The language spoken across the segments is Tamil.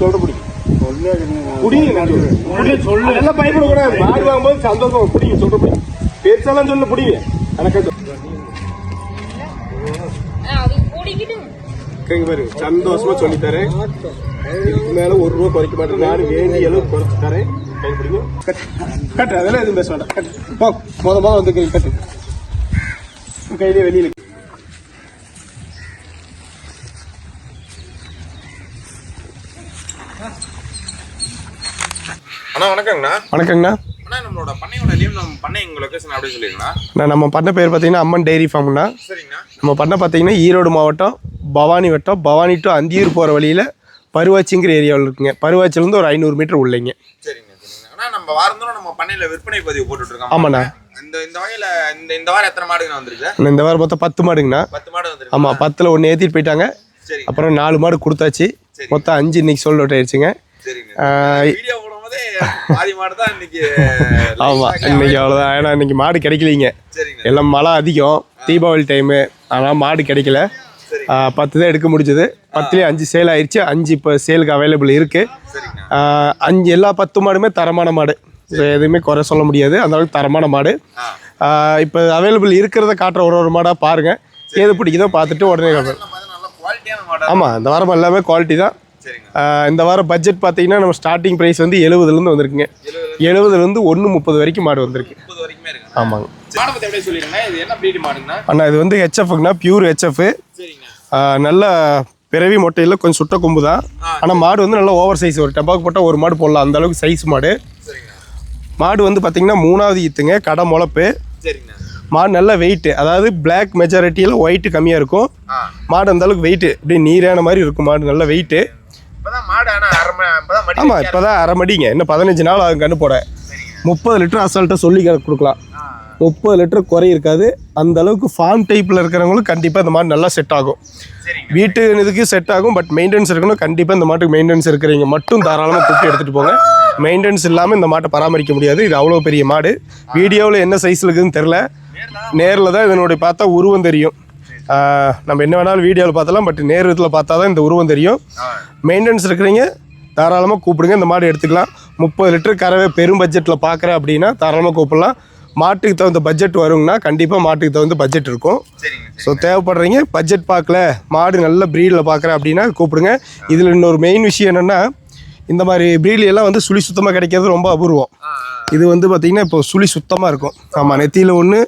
சொல்ற பிடி புடிங்க சொல்லு அதெல்லாம் பயப்படக்கூடாது. மாடு வாங்கும்போது சந்தோஷம் புடிங்க சொல்ற பிடி பேச்செல்லாம் சொல்ல புடிங்க எனக்கு சந்தோஷமா சொல்லி தரேன் இதுக்கு மேல ஒரு ரூபா குறைக்க மாட்டேன். நான் வேண்டிய அளவு குறைச்சு தரேன். கை பிடிங்க கட்டு. கட்டு. அதெல்லாம் எதுவும் பேச வேண்டாம். கட்டு. போ மொத மொதல் வந்து கட்டு. கையிலே வெளியில அண்ணா வணக்கங்கண்ணா. வணக்கங்கண்ணா. அண்ணா நம்மளோட பண்ணையோட நேம் நம்ம பண்ணை உங்க லொகேஷன் அப்படியே சொல்லிருங்களா நான் நம்ம பண்ண பேர் பார்த்தீங்கன்னா அம்மன் டெய்ரி ஃபார்ம்னா சரிங்கண்ணா. நம்ம பண்ண பார்த்தீங்கன்னா ஈரோடு மாவட்டம் பவானி வட்டம் பவானி டு அந்தியூர் போகிற வழியில் பருவாச்சிங்கிற ஏரியாவில் இருக்குங்க. பருவாச்சிலேருந்து ஒரு ஐநூறு மீட்டர் உள்ளைங்க. சரிங்க சரிங்க அண்ணா நம்ம வாரந்தோறும் நம்ம பண்ணையில விற்பனை பதிவு போட்டுட்டு இருக்கோம். ஆமாண்ணா. இந்த இந்த வகையில இந்த இந்த வாரம் எத்தனை மாடுங்க வந்திருக்கு? இந்த வாரம் பார்த்தா பத்து மாடுங்கண்ணா. பத்து மாடு வந்திருக்கு. ஆமாம் பத்தில் ஒன்று ஏற்றிட்டு போயிட்டாங்க. அப்புறம் நாலு மாடு கொடுத்தாச்சு. மொத்தம் அஞ்சு இன்னைக்கு சோல்ட் அவுட் ஆயிடுச்சுங்க. தான் இன்னைக்கு அவ்வளோதான் ஏன்னா இன்னைக்கு மாடு கிடைக்கலைங்க. எல்லாம் மழை அதிகம். தீபாவளி டைமு அதனால் மாடு கிடைக்கல. பத்து தான் எடுக்க முடிஞ்சது. பத்துலேயே அஞ்சு சேல் ஆயிடுச்சு அஞ்சு இப்போ சேலுக்கு அவைலபிள் இருக்குது அஞ்சு எல்லா பத்து மாடுமே தரமான மாடு. எதுவுமே குறை சொல்ல முடியாது. அந்த அளவுக்கு தரமான மாடு. இப்போ அவைலபிள் இருக்கிறத காட்டுற ஒரு ஒரு மாடாக பாருங்கள் எது பிடிக்குதோ பார்த்துட்டு உடனே காட்டுறேன் ஆமாம் இந்த வாரம் எல்லாமே குவாலிட்டி தான். இந்த வாரம் பட்ஜெட் பார்த்தீங்கன்னா நம்ம ஸ்டார்டிங் ப்ரைஸ் வந்து எழுபதுலேருந்து வந்திருக்குங்க. எழுபதுலேருந்து ஒன்று முப்பது வரைக்கும் மாடு வந்திருக்கு. ஆமாங்க. அண்ணா இது வந்து ஹெச்எஃப்னா பியூர் ஹெச்எஃப் நல்ல பிறவி மொட்டையில் கொஞ்சம் சுட்ட கொம்பு தான். ஆனால் மாடு வந்து நல்லா ஓவர் சைஸ் ஒரு டெபாக்கு போட்டால் ஒரு மாடு போடலாம். அந்த அளவுக்கு சைஸ் மாடு. மாடு வந்து பார்த்தீங்கன்னா மூணாவது ஈத்துங்க கடை முளப்பு. சரிங்கண்ணா மாடு நல்ல வெயிட் அதாவது பிளாக் மெஜாரிட்டியில் ஒயிட் கம்மியாக இருக்கும். மாடு அந்த அளவுக்கு வெயிட் அப்படியே நீரான மாதிரி இருக்கும் மாடு நல்ல வெயிட்டு மடி ஆமாம் இப்போ தான் அரை மடிங்க. இன்னும் பதினஞ்சு நாள் ஆகும் கண்ணு போட முப்பது லிட்டர் அசால்ட்டாக சொல்லி கொடுக்கலாம். முப்பது லிட்டர் குறை இருக்காது. அந்த அளவுக்கு ஃபார்ம் டைப்பில் இருக்கிறவங்களுக்கு கண்டிப்பாக இந்த மாடு நல்லா செட் ஆகும். வீட்டு இதுக்கு செட் ஆகும் பட் மெயின்டெனன்ஸ் இருக்கணும். கண்டிப்பாக இந்த மாட்டுக்கு மெயின்டெனன்ஸ் இருக்கிறீங்க மட்டும் தாராளமாக கூப்பிட்டு எடுத்துகிட்டு போங்க. மெயின்டெனன்ஸ் இல்லாமல் இந்த மாட்டை பராமரிக்க முடியாது. இது அவ்வளோ பெரிய மாடு. வீடியோவில் என்ன சைஸில் இருக்குதுன்னு தெரில நேரில் தான் இதனுடைய பார்த்தா உருவம் தெரியும். நம்ம என்ன வேணாலும் வீடியோவில் பார்த்தலாம் பட் நேரத்தில் பார்த்தா தான் இந்த உருவம் தெரியும். மெயின்டெனன்ஸ் இருக்கிறீங்க தாராளமாக கூப்பிடுங்க இந்த மாடு எடுத்துக்கலாம். முப்பது லிட்டர் கறவை பெரும் பட்ஜெட்டில் பார்க்குறேன் அப்படின்னா தாராளமாக கூப்பிடலாம். மாட்டுக்கு தகுந்த பட்ஜெட் வருங்கன்னா கண்டிப்பாக மாட்டுக்கு தகுந்த பட்ஜெட் இருக்கும். ஸோ தேவைப்படுறீங்க பட்ஜெட் பார்க்கல மாடு நல்ல ப்ரீடில் பார்க்குறேன் அப்படின்னா கூப்பிடுங்க. இதில் இன்னொரு மெயின் விஷயம் என்னென்னா இந்த மாதிரி breed எல்லாம் வந்து சுழி சுத்தமாக கிடைக்கிறது ரொம்ப அபூர்வம். இது வந்து பார்த்திங்கன்னா இப்போ சுழி சுத்தமாக இருக்கும். ஆமாம் நெத்தியில் ஒன்று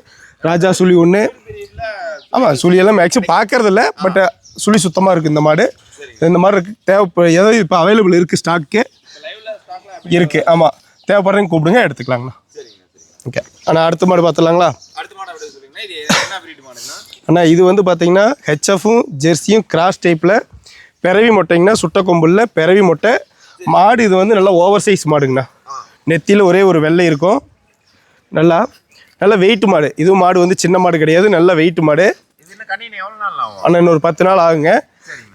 ராஜா சுழி ஒன்று ஆமாம் சுழியெல்லாம் மேக்ஸிமம் பார்க்கறது இல்லை பட் சுழி சுத்தமாக இருக்குது இந்த மாடு. இந்த மாதிரி இருக்கு. தேவை ஏதோ இப்போ அவைலபிள் இருக்குது ஸ்டாக்கு இருக்குது ஆமாம் தேவைப்படுறீங்க கூப்பிடுங்க எடுத்துக்கலாங்கண்ணா. ஓகே அண்ணா அடுத்த மாடு பார்த்துலாங்களா அண்ணா இது வந்து பார்த்தீங்கன்னா ஹெச்எஃப்பும் ஜெர்சியும் கிராஸ் டைப்பில் பிறவி மொட்டைங்கண்ணா சுட்ட கொம்புல பிறவி மொட்டை. மாடு இது வந்து நல்லா ஓவர் சைஸ் மாடுங்கண்ணா நெத்தியில் ஒரே ஒரு வெள்ளை இருக்கும். நல்லா நல்ல வெயிட் மாடு. இதுவும் மாடு வந்து சின்ன மாடு கிடையாது நல்ல வெயிட் மாடு. ஆனால் இன்னொரு பத்து நாள் ஆகுங்க.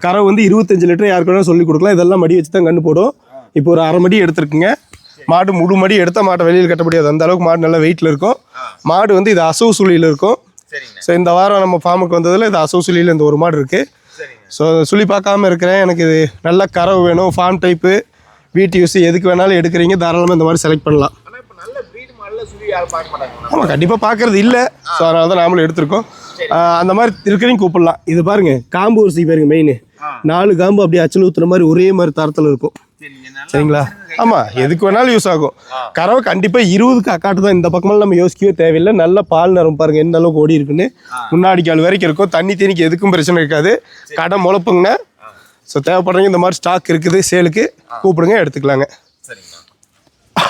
கரை வந்து இருபத்தஞ்சு லிட்டர் யாருக்கு சொல்லி கொடுக்கலாம். இதெல்லாம் மடி வச்சு தான் கண்ணு போடும். இப்போ ஒரு அரை மடி எடுத்துருக்குங்க. மாடு முழு மடி எடுத்தால் மாட்டை வெளியில் கட்ட முடியாது. அந்த அளவுக்கு மாடு நல்ல வெயிட்டில் இருக்கும். மாடு வந்து இது அசவு சுழியில் இருக்கும். ஸோ இந்த வாரம் நம்ம ஃபார்முக்கு வந்ததில் இது அசவு சுழியில் இந்த ஒரு மாடு இருக்குது ஸோ சுழி பார்க்காம இருக்கிறேன். எனக்கு இது நல்ல கறவு வேணும் ஃபார்ம் டைப்பு வீட்டு யூஸ் எதுக்கு வேணாலும் எடுக்கிறீங்க. தாராளமாக இந்த மாதிரி செலக்ட் பண்ணலாம் ஆனால் இப்போ நல்ல பிரீடு மாடல சொல்லி யாரும் பார்க்க மாட்டாங்கண்ணா ஆமாம் கண்டிப்பாக பார்க்கறது இல்லை. ஸோ அதனால தான் நாமளும் எடுத்திருக்கோம். அந்த மாதிரி இருக்கிறீங்க கூப்பிடலாம். இது பாருங்க காம்பு ஊசி பாருங்க மெயின் நாலு காம்பு அப்படியே அச்சல் ஊத்துற மாதிரி ஒரே மாதிரி தரத்தில் இருக்கும். சரிங்களா? ஆமாம் எதுக்கு வேணாலும் யூஸ் ஆகும். கறவை கண்டிப்பாக இருபதுக்கு அக்காட்டு தான் இந்த பக்கமெல்லாம் நம்ம யோசிக்கவே தேவையில்லை. நல்ல பால் நிறம் பாருங்க எந்த அளவுக்கு ஓடி இருக்குன்னு. முன்னாடி கால் வரைக்கும் இருக்கும். தண்ணி தண்ணிக்கு எதுக்கும் பிரச்சனை இருக்காது. கடை முளைப்புங்கண்ணா. ஸோ தேவைப்படுறீங்க இந்த மாதிரி ஸ்டாக் இருக்குது சேலுக்கு கூப்பிடுங்க எடுத்துக்கலாங்க.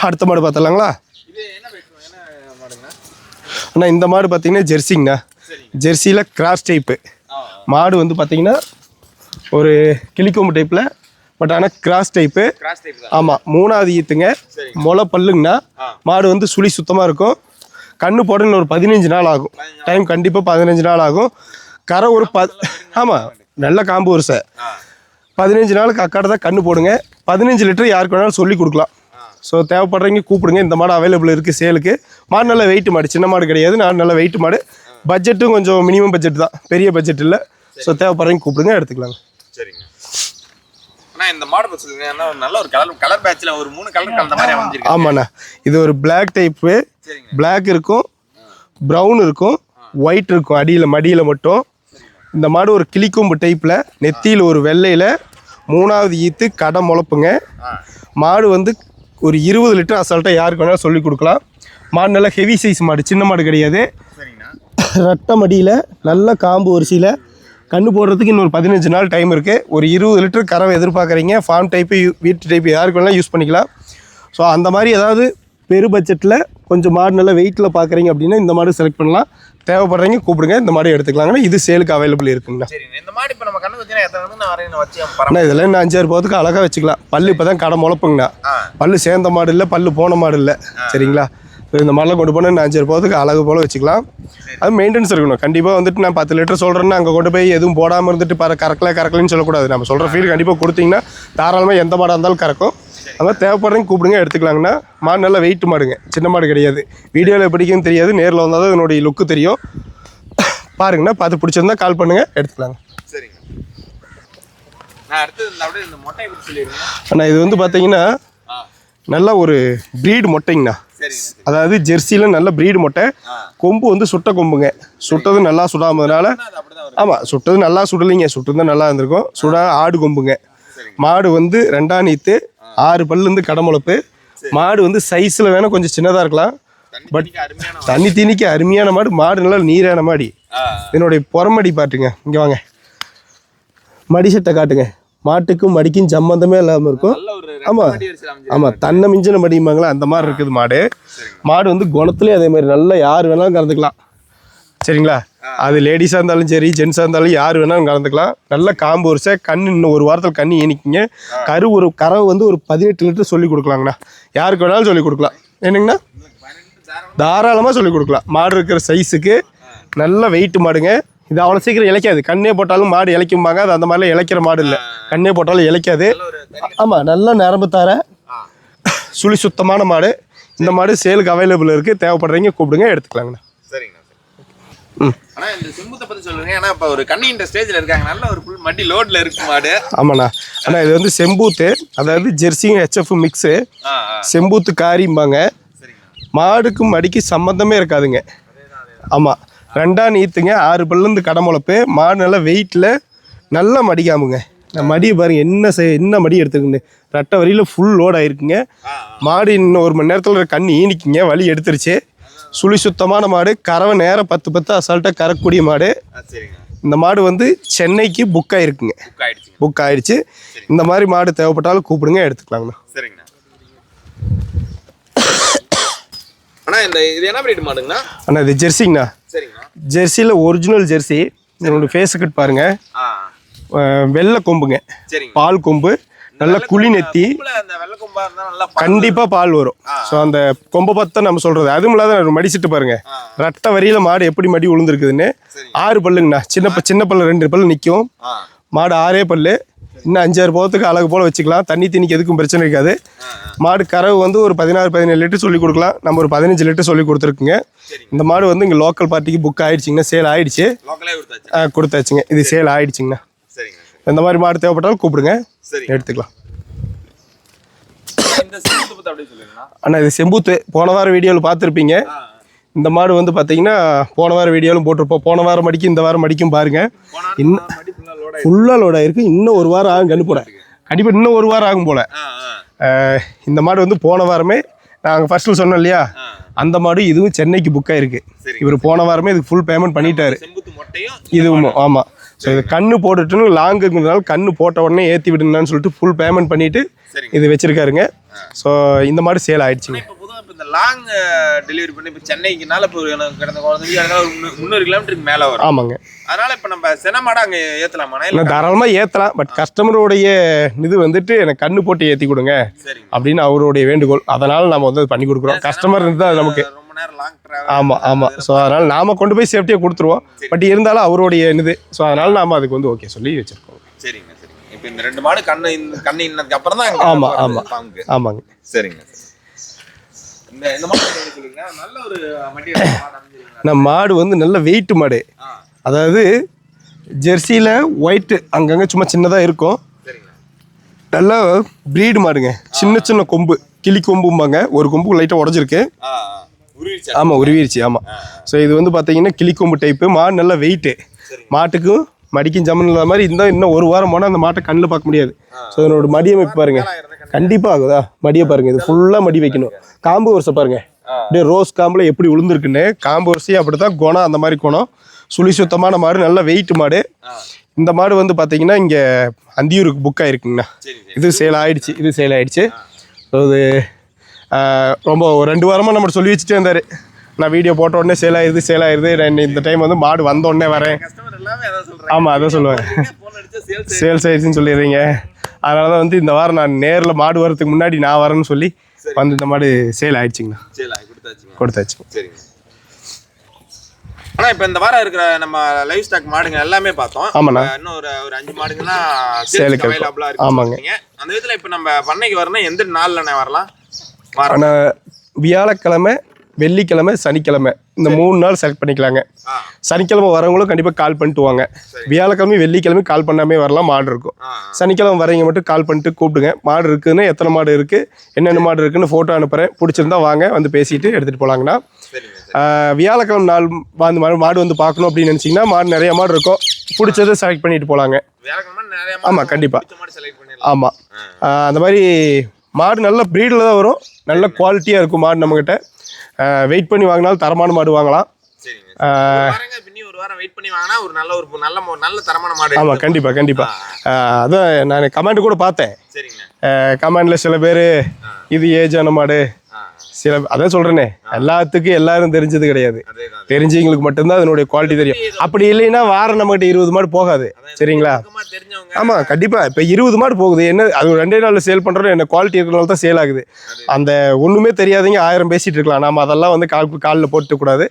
அடுத்த மாடு பார்த்துலாங்களா இது என்ன பேசுவோம் என்ன மாடுங்கண்ணா அண்ணா இந்த மாடு பார்த்தீங்கன்னா ஜெர்சிங்கண்ணா. ஜெர்சியில் கிராஸ் டைப்பு மாடு வந்து பார்த்தீங்கன்னா ஒரு கிளிக்கொம்பு டைப்பில் பட் ஆனால் கிராஸ் டைப்பு ஆமாம் மூணாவது ஈத்துங்க. முளை பல்லுங்கண்ணா. மாடு வந்து சுழி சுத்தமாக இருக்கும். கண்ணு போட இன்னும் ஒரு பதினஞ்சு நாள் ஆகும். டைம் கண்டிப்பாக பதினஞ்சு நாள் ஆகும். கரை ஒரு ப ஆமாம் நல்ல காம்பு வருஷை பதினஞ்சு நாளுக்கு அக்காட தான் கண்ணு போடுங்க. பதினஞ்சு லிட்டர் யாருக்கு வேணாலும் சொல்லி கொடுக்கலாம். ஸோ தேவைப்படுறீங்க கூப்பிடுங்க. இந்த மாடு அவைலபிள் இருக்குது சேலுக்கு மாடு நல்ல வெயிட் மாடு. சின்ன மாடு கிடையாது. நான் நல்ல வெயிட் மாடு. பட்ஜெட்டும் கொஞ்சம் மினிமம் பட்ஜெட் தான். பெரிய பட்ஜெட் இல்லை. ஸோ தேவைப்படுறீங்க கூப்பிடுங்க எடுத்துக்கலாங்க. சரிங்க. இந்த மாடு ஒரு நல்ல ஒரு கலர் கலர் பேட்ச்ல ஒரு மூணு கலர் கலந்த மாதிரி அமைஞ்சிருக்கு. ஆமாண்ணா. இது ஒரு Black டைப்பு Black இருக்கும். ப்ரௌன் இருக்கும். ஒயிட் இருக்கும். அடியில் மடியில் மட்டும். இந்த மாடு ஒரு கிளிக்கொம்பு டைப்பில் நெத்தியில் ஒரு வெள்ளையில். மூணாவது ஈத்து கடை முளப்புங்க. மாடு வந்து ஒரு இருபது லிட்டர் அசால்ட்டாக யாருக்கு வேணாலும் சொல்லி கொடுக்கலாம். மாடு நல்லா ஹெவி சைஸ் மாடு சின்ன மாடு கிடையாது. ரெட்டை மடியில் நல்ல காம்பு வரிசையில் கண்ணு போடுறதுக்கு இன்னொரு பதினஞ்சு நாள் டைம் இருக்குது ஒரு இருபது லிட்டர் கறவை எதிர்பார்க்குறீங்க ஃபார்ம் டைப்பு வீட்டு டைப்பு யாருக்கு வேணாலும் யூஸ் பண்ணிக்கலாம். ஸோ அந்த மாதிரி ஏதாவது பெரு பட்ஜெட்டில் கொஞ்சம் மாடு நல்லா வெயிட்டில் பார்க்குறீங்க அப்படின்னா இந்த மாடு செலக்ட் பண்ணலாம். தேவைப்படுறீங்க கூப்பிடுங்க இந்த மாடு எடுத்துக்கலாங்கன்னா இது சேலுக்கு அவைலபிள் இருக்குங்கண்ணா. இந்த மாடு இப்ப நம்ம கண்ணு வச்சுன்னா நான் இதெல்லாம் இன்னும் அஞ்சாறு போகிறதுக்கு அழகாக வச்சுக்கலாம். பல்லு இப்போ தான் கடை முளைப்புங்கண்ணா. பல்லு சேர்ந்த மாடு இல்லை பல்லு போன மாடு இல்லை. சரிங்களா? இந்த மாடெல்லாம் கொண்டு போனால் இன்னும் அஞ்சாறு போகிறதுக்கு அழகு போல் வச்சுக்கலாம். அது மெயின்டெனன்ஸ் இருக்கணும். கண்டிப்பாக வந்துட்டு நான் பத்து லிட்டர் சொல்கிறேன்னா அங்கே கொண்டு போய் எதுவும் போடாமல் இருந்துட்டு பாரு கறக்கல கறக்கலன்னு சொல்லக்கூடாது. நம்ம சொல்கிற ஃபீல் கண்டிப்பாக கொடுத்தீங்கன்னா தாராளமாக எந்த மாடாக இருந்தாலும் கறக்கும். அது மாதிரி கூப்பிடுங்க எடுத்துக்கலாங்கண்ணா மாடு நல்லா வெயிட் மாடுங்க. சின்ன மாடு கிடையாது. வீடியோவில் எப்படிக்குன்னு தெரியாது நேரில் வந்தால் தான் இதனுடைய லுக்கு தெரியும். பாருங்கண்ணா பார்த்து பிடிச்சிருந்தா கால் பண்ணுங்கள் எடுத்துக்கலாங்க. சரிங்க. அண்ணா இது வந்து பார்த்தீங்கன்னா நல்ல ஒரு ப்ரீடு மொட்டைங்கண்ணா. அதாவது ஜெர்சியில் நல்ல ப்ரீடு மொட்டை. கொம்பு வந்து சுட்ட கொம்புங்க. சுட்டது நல்லா சுடாமதுனால ஆமாம் சுட்டது நல்லா சுடலைங்க. சுட்டது நல்லா இருந்திருக்கும். சுடா ஆடு கொம்புங்க. மாடு வந்து ரெண்டாம் நீத்து ஆறு பல்லுந்து கடமுளப்பு மாடு வந்து சைஸில் வேணால் கொஞ்சம் சின்னதாக இருக்கலாம். அருமையான தண்ணி தீனிக்கு அருமையான மாடு. மாடு நல்லா நீரான மாடி. இதனுடைய புறமடி பாட்டுங்க. இங்கே வாங்க. மடி சட்டை காட்டுங்க. மாட்டுக்கும் மடிக்கும் சம்மந்தமே இல்லாமல் இருக்கும். நல்ல ஒரு ஆமா. ரெண்டு வரிசையில் அமைஞ்சிருக்கு. ஆமாம் தன்னை மிஞ்சின மடியுமாங்களா அந்த மாதிரி இருக்குது மாடு. மாடு வந்து குணத்துலேயே அதே மாதிரி. நல்லா யார் வேணாலும் கறந்துக்கலாம். சரிங்களா? அது லேடிஸாக இருந்தாலும் சரி ஜென்ஸாக இருந்தாலும் யார் வேணாலும் கலந்துக்கலாம். நல்ல காம்பு வருஷம் கண் இன்னும் ஒரு வாரத்தில் கண்ணி இனிக்குங்க கரு ஒரு கறவை வந்து ஒரு பதினெட்டு லிட்டர் சொல்லி கொடுக்கலாங்கண்ணா. யாருக்கு வேணாலும் சொல்லி கொடுக்கலாம். என்னங்கண்ணா? தாராளமாக சொல்லி கொடுக்கலாம். மாடு இருக்கிற சைஸுக்கு நல்ல வெயிட் மாடுங்க. இது அவ்வளோ சீக்கிரம் இளைக்காது கண்ணே போட்டாலும் மாடு இளைக்கும்பாங்க அது அந்த மாதிரிலாம் இளைக்கிற மாடு இல்லை. கண்ணே போட்டாலும் இளைக்காது ஆமாம் நல்ல நரம்பு தார. சுழி சுத்தமான மாடு. இந்த மாடு சேலுக்கு அவைலபிள் இருக்குது தேவைப்படுறீங்க கூப்பிடுங்க எடுத்துக்கலாங்கண்ணா. ஆனா இந்த செம்புத்தை பத்தி சொல்லுங்க. ஏன்னா இப்ப ஒரு கண்ணின்ற ஸ்டேஜ்ல இருக்காங்க. நல்ல ஒரு ஃபுல் மட்டி லோட்ல இருக்கு மாடு. ஆமாண்ணா. அண்ணா இது வந்து செம்பூத்து. அதாவது ஜெர்சியும் ஹெச்எஃப் மிக்ஸு செம்பூத்து காரிம்பாங்க. மாடுக்கும் மடிக்கு சம்மந்தமே இருக்காதுங்க. ஆமாம் ரெண்டாம் நீத்துங்க ஆறு பல்லுந்து கடமுளப்பு மாடு நல்லா வெயிட்டில் நல்லா மடிக்காமுங்க மடியை பாருங்க என்ன செய் என்ன மடி எடுத்துருக்குன்னு. ரெட்டை வரியில் ஃபுல் லோட் ஆயிருக்குங்க. மாடு இன்னும் ஒரு மணி நேரத்தில் கண் ஈனிக்குங்க. வலி எடுத்துருச்சு. சுழி சுத்தமான மாடு கறவை நேரம் பத்து பத்து அசால்ட்டாக கறக்கூடிய மாடு. இந்த மாடு வந்து சென்னைக்கு புக் ஆயிருக்குங்க. புக் ஆயிடுச்சு. இந்த மாதிரி மாடு தேவைப்பட்டாலும் கூப்பிடுங்க எடுத்துக்கலாங்கண்ணா சரிங்கண்ணா அண்ணா இந்த இது என்ன பிரீட் மாடுங்கண்ணா? அண்ணா இது ஜெர்சிங்கண்ணா. சரிங்கண்ணா ஜெர்சியில் ஒரிஜினல் ஜெர்சி. என்னோட ஃபேஸு கட் பாருங்க. வெள்ளை கொம்புங்க. பால் கொம்பு. நல்ல குழி நெத்தி. கொம்புல அந்த வெள்ளை கொம்பா இருந்தா நல்லா பா- கண்டிப்பாக பால் வரும். ஸோ அந்த கொம்பை பார்த்து நம்ம சொல்கிறது அதுவும் இல்லாத மடிச்சிட்டு பாருங்க. ரெட்டை வரியில் மாடு எப்படி மடி விழுந்துருக்குதுன்னு ஆறு பல்லுங்கண்ணா. சின்ன சின்ன பல்லு ரெண்டு பல்லு நிற்கும் மாடு ஆறே பல்லு. இன்னும் அஞ்சாறு போகிறதுக்கு அழகு போல் வச்சுக்கலாம். தண்ணி தண்ணிக்கு எதுக்கும் பிரச்சனை இருக்காது. மாடு கறவு வந்து ஒரு பதினாறு பதினேழு லிட்டர் சொல்லி கொடுக்கலாம். நம்ம ஒரு பதினஞ்சு லிட்டர் சொல்லி கொடுத்துருக்குங்க. இந்த மாடு வந்து இங்கே லோக்கல் பார்ட்டிக்கு புக் ஆயிடுச்சிங்கண்ணா. சேல் ஆயிடுச்சு. கொடுத்தாச்சுங்க. இது சேல் ஆயிடுச்சுங்கண்ணா. இந்த மாதிரி மாடு தேவைப்பட்டாலும் கூப்பிடுங்க. சரி எடுத்துக்கலாம். அண்ணா இது செம்பூத்து. போன வாரம் வீடியோவில் பார்த்துருப்பீங்க. இந்த மாடு வந்து பார்த்தீங்கன்னா போன வாரம் வீடியோவில் போட்டிருப்போம். போன வாரம் மடிக்கும் இந்த வாரம் மடிக்கும் பாருங்க. இன்னும் ஃபுல்லாக லோட் ஆயிருக்கு. இன்னும் ஒரு வாரம் ஆகும் கண்ணு போட கண்டிப்பாக இன்னும் ஒரு வாரம் ஆகும் போல. இந்த மாடு வந்து போன வாரமே நாங்கள் ஃபர்ஸ்ட்டில் சொன்னோம் இல்லையா? அந்த மாடு இதுவும் சென்னைக்கு புக் ஆயிருக்கு. இவர் போன வாரமே இதுக்கு ஃபுல் பேமெண்ட் பண்ணிட்டாரு. இதுவும் ஆமாம் ஸோ இது கண்ணு போட்டுட்டுன்னு லாங் இருக்கிறதுனால கண்ணு போட்ட உடனே ஏற்றி விடுங்கன்னு சொல்லிட்டு ஃபுல் பேமெண்ட் பண்ணிட்டு. இது வச்சிருக்காருங்க. ஸோ இந்த மாடு சேல் ஆயிடுச்சுங்க. இப்போ பொதுவாக இப்போ இந்த லாங் டெலிவரி பண்ணி இப்போ சென்னைக்குனால இப்போ எனக்கு கடந்த குழந்தைக்கு ஒரு முந்நூறு- கிலோமீட்டருக்கு மேலே வரும். ஆமாங்க. அதனால இப்போ நம்ம செனமாட அங்கே ஏற்றலாமாண்ணா இல்லை தாராளமாக ஏற்றலாம் பட் கஸ்டமருடைய இது வந்துட்டு எனக்கு கண்ணு போட்டு ஏற்றி கொடுங்க அப்படின்னு அவருடைய வேண்டுகோள். அதனால் நம்ம வந்து பண்ணி கொடுக்குறோம். கஸ்டமர் இருந்தால் நமக்கு ஆமாம் ஆமாம் ஸோ அதனால் நாம் கொண்டு போய் சேஃப்டியாக கொடுத்துருவோம். பட் இருந்தாலும் அவருடைய இது. ஸோ அதனால் நாம் அதுக்கு வந்து ஓகே சொல்லி வச்சுருக்கோம். சரிங்க சரிங்க. இப்போ இந்த ரெண்டு மாடு கண்ணு இந்த கண்ணு இன்னதுக்கு அப்புறம் தான் இங்க ஆமா, போறது ஆமா. farm-க்கு. ஆமாங்க. சரிங்க இந்த இந்த மாடு வந்து நல்ல வெயிட் மாடு. அதாவது ஜெர்சியில் ஒயிட்டு அங்கங்கே சும்மா சின்னதாக இருக்கும். நல்லா ப்ரீடு மாடுங்க. சின்ன சின்ன கொம்பு. கிளி கொம்பும்பாங்க. ஒரு கொம்பு லைட்டாக உடஞ்சிருக்கு. ஆமாம் உருவிருச்சு ஆமாம் ஸோ இது வந்து பார்த்தீங்கன்னா கிளிக்கொம்பு டைப்பு மாடு நல்லா வெயிட்டு மாட்டுக்கும் மடிக்கும் ஜம்மன் இல்லாத மாதிரி இருந்தால் இன்னும் ஒரு வாரம் போனால் அந்த மாட்டை கண்ணில் பார்க்க முடியாது. ஸோ இதனோட மடியமைப்பு பாருங்க. கண்டிப்பாக ஆகுதா? மடியை பாருங்க. இது ஃபுல்லாக மடி வைக்கணும். காம்பு வருஷம் பாருங்க. அப்படியே ரோஸ் காம்பில் எப்படி விழுந்துருக்குன்னு காம்பு வரிசையும் அப்படி தான் குணம் அந்த மாதிரி குணம். சுழி சுத்தமான மாடு நல்ல வெயிட் மாடு. இந்த மாடு வந்து பார்த்தீங்கன்னா இங்கே அந்தியூருக்கு புக் ஆயிருக்குங்கண்ணா. சரி இது சேல் ஆயிடுச்சு இது சேல் ஆயிடுச்சு. ஸோ இது ரொம்ப ஒரு ரெண்டு வாரமாக நம்ம சொல்லி வச்சுட்டே இருந்தார். நான் வீடியோ போட்ட உடனே சேல் ஆயிருது சேல் ஆயிருது. நான் இந்த டைம் வந்து மாடு வந்த உடனே வரேன். ஆமாம் அதான் சொல்லுவேன். சேல்ஸ் ஆயிடுச்சுன்னு சொல்லிடுறீங்க. அதனால தான் வந்து இந்த வாரம் நான் நேரில் மாடு வரதுக்கு முன்னாடி நான் வரேன்னு சொல்லி வந்து இந்த மாடு சேல் ஆயிடுச்சுங்கண்ணா. கொடுத்தாச்சு. சரிங்க. ஆனா இப்ப இந்த வாரம் இருக்கிற நம்ம லைவ் ஸ்டாக் மாடுங்க எல்லாமே பார்த்தோம். ஆமாண்ணா. இன்னும் ஒரு ஒரு அஞ்சு மாடுங்கன்னா சேலுக்கு. அவைலபிளா இருக்கு ஆமாங்க. அந்த விதத்துல இப்ப நம்ம பண்ணைக்கு வரணும் எந்த நாள்ல வரலாம்? ஆனால் வியாழக்கிழமை வெள்ளிக்கிழமை சனிக்கிழமை இந்த மூணு நாள் செலக்ட் பண்ணிக்கலாங்க. சனிக்கிழமை வரவங்களும் கண்டிப்பாக கால் பண்ணிட்டு வாங்க. வியாழக்கிழமை வெள்ளிக்கிழமை கால் பண்ணாமே வரலாம் மாடு இருக்கும். சனிக்கிழமை வரீங்க மட்டும் கால் பண்ணிட்டு கூப்பிடுங்க. மாடு இருக்குன்னு எத்தனை மாடு இருக்குது என்னென்ன மாடு இருக்குன்னு ஃபோட்டோ அனுப்புகிறேன் பிடிச்சிருந்தா வாங்க வந்து பேசிட்டு எடுத்துகிட்டு போகலாங்கண்ணா வியாழக்கிழமை நாள் வந்து மாடு வந்து பார்க்கணும் அப்படின்னு நினச்சிங்கன்னா மாடு நிறைய மாடு இருக்கும். பிடிச்சதை செலக்ட் பண்ணிட்டு போகலாங்க வியாழக்கிழமை நிறைய ஆமா, மாடு கண்டிப்பா. பிடிச்ச மாடு செலக்ட் பண்ணிடலாம். ஆமாம் அந்த மாதிரி மாடு நல்ல ப்ரீடில் தான் வரும். நல்ல குவாலிட்டியாக இருக்கும் மாடு நம்மக்கிட்ட வெயிட் பண்ணி வாங்கினாலும் தரமான மாடு வாங்கலாம். சரிங்க ஒரு வாரங்க பின்னி ஒரு வாரம் வெயிட் பண்ணி வாங்கினா ஒரு நல்ல ஒரு நல்ல மோ- நல்ல தரமான மாடு ஆமாம் கண்டிப்பாக கண்டிப்பாக அதான் நான் கமெண்ட் கூட பார்த்தேன். கமெண்டில் சில பேர் இது ஏஜான மாடு. சில அதான் சொல்கிறேனே எல்லாத்துக்கும் எல்லாரும் தெரிஞ்சது கிடையாது. தெரிஞ்சவங்களுக்கு மட்டும்தான் அதனுடைய குவாலிட்டி தெரியும். அப்படி இல்லைன்னா வாரம் நம்மகிட்ட இருபது மாடு போகாது. சரிங்களா? ஆமாம் கண்டிப்பாக இப்போ இருபது மாடு போகுது. என்ன அது ரெண்டே நாளில் சேல் பண்ணுறோம் என்ன குவாலிட்டி இருக்கிறனால தான் சேல் ஆகுது. அந்த ஒன்றுமே தெரியாதீங்க ஆயிரம் பேசிகிட்டு இருக்கலாம். நம்ம அதெல்லாம் வந்து கால் காலில் போட்டுக்கூடாது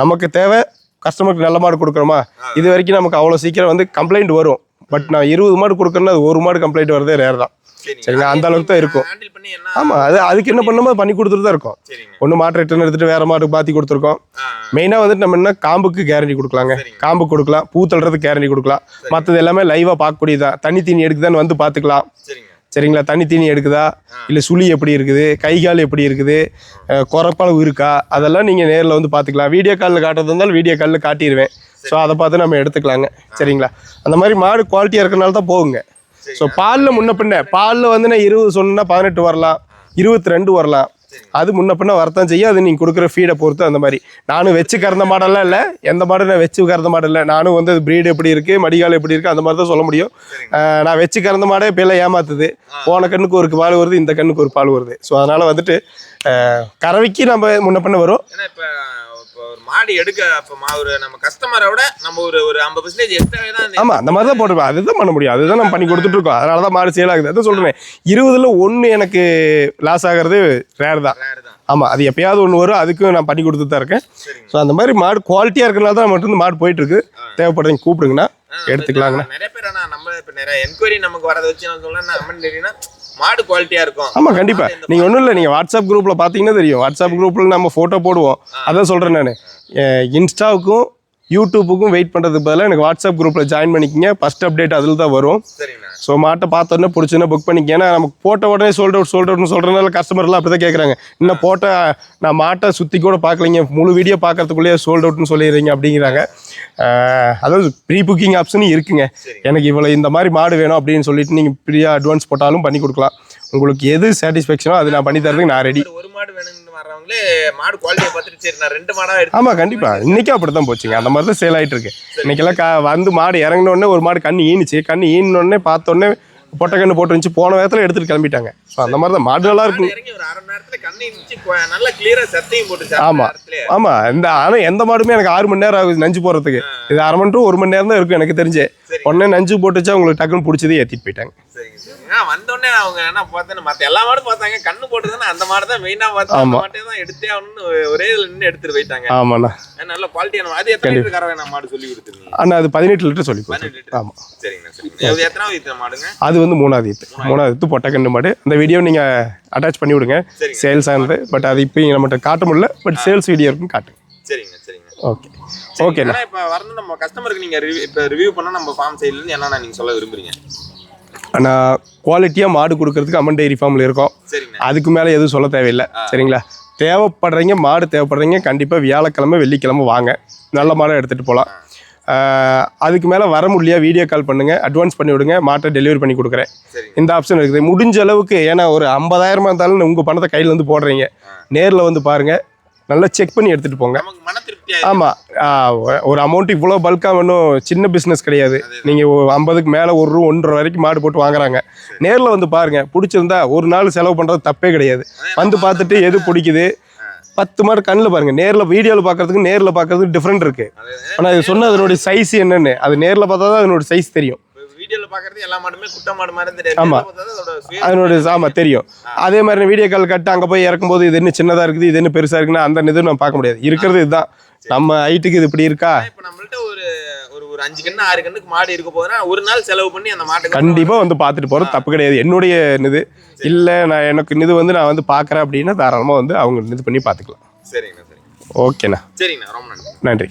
நமக்கு தேவை கஸ்டமருக்கு நல்ல மாடு கொடுக்குறோமா இது வரைக்கும் நமக்கு அவ்வளோ சீக்கிரம் வந்து கம்ப்ளைண்ட் வரும். பட் நான் இருபது மாடு கொடுக்குறேன்னா அது ஒரு மாடு கம்ப்ளைண்ட் வரதே ரேர் தான். சரிங்களா? அந்த அளவுக்கு தான் இருக்கும். ஆமாம் அது அதுக்கு என்ன பண்ணணுமோ பண்ணி கொடுத்துட்டு தான் இருக்கோம். ஒன்று மாட்டு ரிட்டர்ன் எடுத்துகிட்டு வேறு மாடு மாற்றி கொடுத்துருக்கோம். மெயினாக வந்துட்டு நம்ம என்ன காம்புக்கு கேரண்டி கொடுக்கலாங்க. காம்பு கொடுக்கலாம் பூ தள்ளுறதுக்கு கேரண்டி கொடுக்கலாம். மற்றது எல்லாமே லைவாக பார்க்கக்கூடியதான் தண்ணி தீனி எடுக்குதான்னு வந்து பார்த்துக்கலாம். சரிங்க. சரிங்களா? தண்ணி தீனி எடுக்குதா? இல்லை சுழி எப்படி இருக்குது? கை கால் எப்படி இருக்குது? குறைப்பளவு இருக்கா? அதெல்லாம் நீங்கள் நேரில் வந்து பார்த்துக்கலாம். வீடியோ காலில் காட்டுறது இருந்தாலும் வீடியோ காலில் காட்டிடுவேன் ஸோ அதை பார்த்து நம்ம எடுத்துக்கலாங்க. சரிங்களா? அந்த மாதிரி மாடு குவாலிட்டியாக இருக்கிறனால தான் போகுங்க. ஸோ பாலில் முன்ன பின்ன பாலில் வந்து நான் இருபது சொன்னா பதினெட்டு வரலாம். இருபத்தி ரெண்டு வரலாம் அது முன்ன பின்ன வரத்தான் செய்யும். அது நீங்கள் கொடுக்குற ஃபீடை பொறுத்து அந்த மாதிரி. நானும் வச்சு கறந்த மாடெல்லாம் இல்லை. எந்த மாடும் நான் வச்சு கறந்த மாடு இல்லை. நானும் வந்து ப்ரீடு எப்படி இருக்குது மடிகால் எப்படி இருக்குது அந்த மாதிரி தான் சொல்ல முடியும். நான் வச்சு கறந்த மாடே இப்போ எல்லாம் ஏமாத்துது. போன கண்ணுக்கு ஒரு பால் வருது இந்த கண்ணுக்கு ஒரு பால் வருது. ஸோ அதனால் வந்துட்டு கறவைக்கு நம்ம முன்ன பின்ன வரும் ஏன்னா இப்ப இப்ப ஒரு மாடு எடுக்க அப்ப ஒரு நம்ம கஸ்டமரை விட நம்ம ஒரு ஒரு ஐம்பது பர்சன்டேஜ் எக்ஸ்ட்ராவே தான் ஆமாம் அந்த மாதிரி தான் போட்டுருப்போம் அதுதான் பண்ண முடியும். அதுதான் நம்ம பண்ணி கொடுத்துட்டு இருக்கோம் அதனால தான் மாடு சேல் ஆகுது. அதான் சொல்கிறேன் இருபதுல ஒன்று எனக்கு லாஸ் ஆகிறது ரேர் தான். ஆமாம் அது எப்பயாவது ஒன்று வரும். அதுக்கும் நான் பண்ணி கொடுத்துட்டு தான் இருக்கேன். ஸோ அந்த மாதிரி மாடு குவாலிட்டியாக இருக்கிறனால தான் மட்டும் மாடு போயிட்டு இருக்கு தேவைப்படுறீங்க கூப்பிடுங்கண்ணா. எடுத்துக்கலாங்கண்ணா. நிறைய பேர் நம்ம இப்ப நிறைய என்கொயரி நமக்கு வரத வச்சு நான் தெரியும்னா மாடு குவாலிட்டியா இருக்கும். ஆமாம் கண்டிப்பாக நீங்கள் ஒன்றும் இல்லை நீங்கள் வாட்ஸ்அப் குரூப்பில் பார்த்தீங்கன்னா தெரியும். வாட்ஸ்அப் குரூப்பில் நம்ம ஃபோட்டோ போடுவோம். அதான் சொல்கிறேன் நான். இன்ஸ்டாவுக்கும் யூடியூப்புக்கும் வெயிட் பண்ணுறதுக்கு பதிலாக எனக்கு வாட்ஸ்அப் குரூப்பில் ஜாயின் பண்ணிக்கிங்க. ஃபஸ்ட் அப்டேட் அதில் தான் வரும். ஸோ மாட்டை பார்த்தோன்னே பிடிச்சுன்னா புக் பண்ணிக்க. ஏன்னா நமக்கு போட்ட உடனே சோல்ட் அவுட் சோல்ட் அவுட்னு சொல்கிறனால கஸ்டமர்லாம் அப்படி தான் கேட்குறாங்க இன்னும் போட்ட நான் மாட்டை சுற்றி கூட பார்க்கலைங்க. முழு வீடியோ பார்க்கறதுக்குள்ளேயே சோல்ட் அவுட்னு சொல்லிடுறீங்க அப்படிங்கிறாங்க. அதாவது ப்ரீ புக்கிங் ஆப்ஷனும் இருக்குங்க எனக்கு இவ்வளோ இந்த மாதிரி மாடு வேணும் அப்படின்னு சொல்லிட்டு நீங்கள் ஃப்ரீயாக அட்வான்ஸ் போட்டாலும் பண்ணி கொடுக்கலாம். உங்களுக்கு எது சாட்டிஸ்ஃபேக்ஷனோ அது நான் பண்ணி தரதுக்கு நான் ரெடி ஒரு மாடு வேணும்னு வர்றவங்களே மாடு குவாலிட்டியை பார்த்துட்டு சரி நான் ரெண்டு மாடா எடுத்து ஆமாம் கண்டிப்பாக இன்றைக்கும் அப்படி தான் போச்சுங்க. அந்த மாதிரி தான் சேல் ஆகிட்டு இருக்கு இன்றைக்கெல்லாம் கா வந்து மாடு இறங்கின உடனே ஒரு மாடு கண்ணு ஈனுச்சு. கண்ணு ஈனோடனே பார்த்தோன்னே பொட்டை கண்ணு போட்டு இருந்துச்சு. போன வேகத்தில் எடுத்துகிட்டு கிளம்பிட்டாங்க. ஸோ அந்த மாதிரி தான் மாடு நல்லா இருக்கும். மாடு இறங்கி ஒரு அரை மணி நேரத்துல கண்ணை இருந்துச்சு கொ- நல்லா கிளியரா சத்தையும் போட்டு ஆமா. ஆமாம் இந்த ஆனால் எந்த மாடுமே எனக்கு ஆறு மணி நேரம் ஆகுது நஞ்சு போகிறதுக்கு இது அரை மணி ஒரு மணி நேரம் தான் இருக்கும் எனக்கு தெரிஞ்சு. உடனே நஞ்சு போட்டுச்சா உங்களுக்கு டக்குன்னு பிடிச்சது ஏற்றிட்டு போயிட்டாங்க. வந்தோடனே அவங்க என்ன பார்த்தேன் மத்த எல்லா மாடும் பார்த்தாங்க. கண்ணு போட்டுதானே அந்த மாடு தான் மெயினா பார்த்து அந்த. மாட்டே தான் எடுத்தே ஆகணும்னு ஒரே இதுல நின்று எடுத்துட்டு போயிட்டாங்க. ஆமாண்ணா. நல்ல குவாலிட்டியான அது எத்தனை லிட்டர் கறவை நான் மாடு சொல்லி கொடுத்துருந்தீங்க? அண்ணா அது பதினெட்டு லிட்டர் சொல்லி ஆமாம் சரிங்க சரிங்க எத்தனாவது மாடுங்க? அது வந்து மூணாவது ஈத்து. மூணாவது. ஈத்து பொட்டக்கண்டு மாடு. அந்த வீடியோ நீங்கள் அட்டாச் பண்ணி விடுங்க. சேல்ஸ் ஆனது பட் அது இப்போ நம்மகிட்ட காட்ட முடியல பட் சேல்ஸ் வீடியோ இருக்கும் காட்டுங்க. சரிங்க சரிங்க. ஓகே ஆனா இப்ப வரணும் நம்ம கஸ்டமருக்கு நீங்க ரிவ்யூ இப்ப ரிவ்யூ பண்ணா நம்ம ஃபார்ம் சைடுல இருந்து என்னென்ன நீங்க சொல்ல விரும்புறீங்க? ஆனால் குவாலிட்டியாக மாடு கொடுக்கறதுக்கு அம்மன் டெய்ரி ஃபார்மில் இருக்கோம். அதுக்கு மேலே எதுவும் சொல்ல தேவையில்லை. சரிங்களா? தேவைப்படுறீங்க மாடு தேவைப்படுறீங்க கண்டிப்பாக வியாழக்கிழமை வெள்ளிக்கிழமை வாங்க. நல்ல மாடை எடுத்துகிட்டு போகலாம் அதுக்கு மேலே வர முடியலையா வீடியோ கால் பண்ணுங்கள் அட்வான்ஸ் பண்ணி விடுங்க. மாட்டை டெலிவரி பண்ணி கொடுக்குறேன். இந்த ஆப்ஷன் இருக்குது. முடிஞ்ச அளவுக்கு ஏன்னா ஒரு ஐம்பதாயிரமா இருந்தாலும் உங்கள் பணத்தை கையில் வந்து போடுறீங்க. நேரில் வந்து பாருங்கள் நல்லா செக் பண்ணி எடுத்துகிட்டு போங்க. ஆமாம் ஒரு அமௌண்ட் இவ்வளோ பல்காக வேணும் சின்ன பிஸ்னஸ் கிடையாது. நீங்கள் ஐம்பதுக்கு மேலே ஒரு ரூ ஒன்றரை வரைக்கும் மாடு போட்டு வாங்குறாங்க. நேரில் வந்து பாருங்கள் பிடிச்சிருந்தா ஒரு நாள் செலவு பண்ணுறது தப்பே கிடையாது. வந்து பார்த்துட்டு எது பிடிக்குது? பத்து மாடு கண்ணில் பாருங்கள் நேரில் வீடியோவில் பார்க்கறதுக்கு நேரில் பார்க்கறதுக்கு டிஃப்ரெண்ட் இருக்குது ஆனால் இது சொன்ன அதனுடைய சைஸ் என்னென்னு அது நேரில் பார்த்தா தான் அதனோட சைஸ் தெரியும். வீடியோல பாக்குறது எல்லா மாடுமே குட்டை மாடு மாதிரி தெரியாது. ஆமா. அதனுடைய ஆமாம் தெரியும். அதே மாதிரி வீடியோ கால் கட்டு அங்கே போய் இறக்கும்போது இது என்ன சின்னதாக இருக்குது இது என்ன பெருசாக இருக்குன்னா அந்த இது நம்ம பார்க்க முடியாது. இருக்கிறது இதுதான். நம்ம ஹைட்டுக்கு இது இப்படி இருக்கா? இப்ப நம்மள்ட்ட ஒரு ஒரு ஒரு அஞ்சு கண்ணு ஆறு கண்ணுக்கு மாடு இருக்க போதுன்னா ஒரு நாள் செலவு பண்ணி அந்த மாட்டுக்கு கண்டிப்பாக வந்து பார்த்துட்டு போகிறது தப்பு கிடையாது. என்னுடைய இது. இல்லை நான் எனக்கு இது வந்து நான் வந்து பார்க்குறேன் அப்படின்னா தாராளமாக வந்து அவங்க இது பண்ணி பார்த்துக்கலாம். சரிங்கண்ணா சரிங்க ஓகேண்ணா. சரிங்கண்ணா ரொம்ப நன்றி. நன்றி.